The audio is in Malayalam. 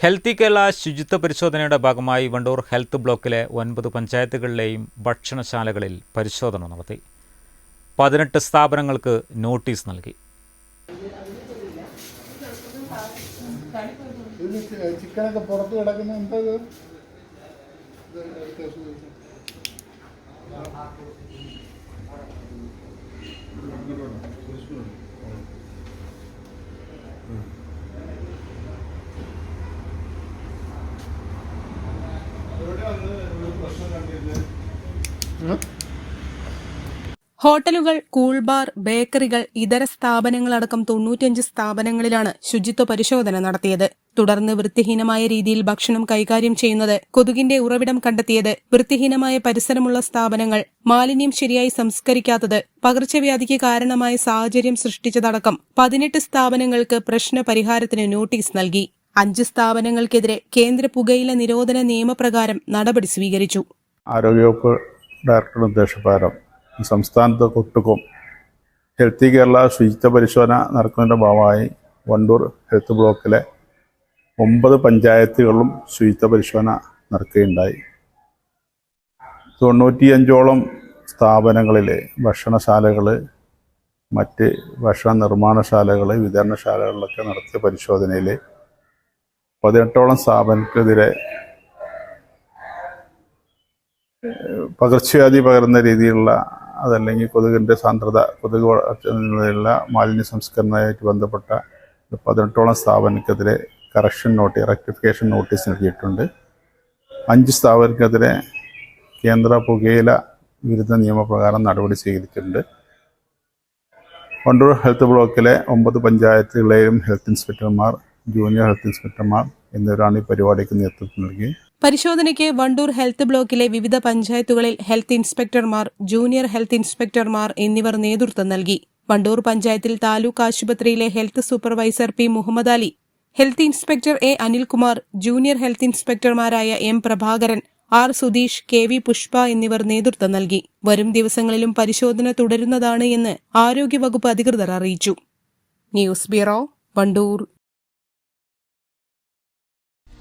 Healthy Kerala ശുചിത്വ പരിശോധനയുടെ ഭാഗമായി വണ്ടൂർ ഹെൽത്ത് ബ്ലോക്കിലെ ഒൻപത് പഞ്ചായത്തുകളിലെയും ഭക്ഷണശാലകളിൽ പരിശോധന നടത്തി പതിനെട്ട് സ്ഥാപനങ്ങൾക്ക് നോട്ടീസ് നൽകി ചിക്കനൊക്കെ പുറത്ത് ഇത്? ഇത് കൂൾ ബാർ ഹോട്ടലുകൾ ബേക്കറികൾ ഇതര സ്ഥാപനങ്ങളടക്കം തൊണ്ണൂറ്റിയഞ്ച് സ്ഥാപനങ്ങളിലാണ് ശുചിത്വ പരിശോധന നടത്തിയത്. തുടർന്ന് വൃത്തിഹീനമായ രീതിയിൽ ഭക്ഷണം കൈകാര്യം ചെയ്യുന്നത് കൊതുകിന്റെ ഉറവിടം കണ്ടെത്തിയത് വൃത്തിഹീനമായ പരിസരമുള്ള സ്ഥാപനങ്ങൾ മാലിന്യം ശരിയായി സംസ്കരിക്കാത്തത് പകർച്ചവ്യാധിക്ക് കാരണമായ സാഹചര്യം സൃഷ്ടിച്ചതടക്കം പതിനെട്ട് സ്ഥാപനങ്ങൾക്ക് പ്രശ്ന പരിഹാരത്തിന് നോട്ടീസ് നൽകി. അഞ്ച് സ്ഥാപനങ്ങൾക്കെതിരെ കേന്ദ്ര പുകയില നിരോധന നിയമപ്രകാരം നടപടി സ്വീകരിച്ചു. ആരോഗ്യവകുപ്പ് ഡയറക്ടർ നിർദ്ദേശപ്രകാരം സംസ്ഥാനത്ത് ഒട്ടുക്കും ഹെൽത്തി കേരള ശുചിത്വ പരിശോധന നടക്കുന്നതിന്റെ ഭാഗമായി വണ്ടൂർ ഹെൽത്ത് ബ്ലോക്കിലെ ഒമ്പത് പഞ്ചായത്തുകളിലും ശുചിത്വ പരിശോധന നടക്കുകയുണ്ടായി. തൊണ്ണൂറ്റിയഞ്ചോളം സ്ഥാപനങ്ങളിലെ ഭക്ഷണശാലകൾ മറ്റ് ഭക്ഷണ നിർമ്മാണശാലകൾ വിതരണശാലകളിലൊക്കെ നടത്തിയ പരിശോധനയിൽ പതിനെട്ടോളം സ്ഥാപനത്തിനെതിരെ പകർച്ചവ്യാധി പകരുന്ന രീതിയിലുള്ള അതല്ലെങ്കിൽ കൊതുകിന്റെ സാന്ദ്രത കൊതുക് വളർത്തുന്നതിനുള്ള മാലിന്യ സംസ്കരണവുമായിട്ട് ബന്ധപ്പെട്ട പതിനെട്ടോളം സ്ഥാപനത്തിനെതിരെ കറക്ഷൻ നോട്ടീസ് റെക്ടിഫിക്കേഷൻ നോട്ടീസ് നൽകിയിട്ടുണ്ട്. അഞ്ച് സ്ഥാപനത്തിനെതിരെ കേന്ദ്ര പുകയില വിരുദ്ധ നിയമപ്രകാരം നടപടി സ്വീകരിച്ചിട്ടുണ്ട്. വണ്ടൂർ ഹെൽത്ത് ബ്ലോക്കിലെ ഒമ്പത് പഞ്ചായത്തുകളിലെയും ഹെൽത്ത് ഇൻസ്പെക്ടർമാർ ജൂനിയർ ഹെൽത്ത് ഇൻസ്പെക്ടർമാർ എന്നിവരാണ് ഈ പരിപാടിക്ക് നേതൃത്വം നൽകി. പരിശോധനയ്ക്ക് വണ്ടൂർ ഹെൽത്ത് ബ്ലോക്കിലെ വിവിധ പഞ്ചായത്തുകളിൽ ഹെൽത്ത് ഇൻസ്പെക്ടർമാർ ജൂനിയർ ഹെൽത്ത് ഇൻസ്പെക്ടർമാർ എന്നിവർ നേതൃത്വം നൽകി. വണ്ടൂർ പഞ്ചായത്തിൽ താലൂക്ക് ആശുപത്രിയിലെ health supervisor P Muhammad Ali health inspector A Anilkumar junior health ഇൻസ്പെക്ടർമാരായ M Prabhakaran R Sudheesh K V Pushpa എന്നിവർ നേതൃത്വം നൽകി. വരും ദിവസങ്ങളിലും പരിശോധന തുടരുന്നതാണ് എന്ന് ആരോഗ്യവകുപ്പ് അധികൃതർ അറിയിച്ചു. News bureau Wandoor.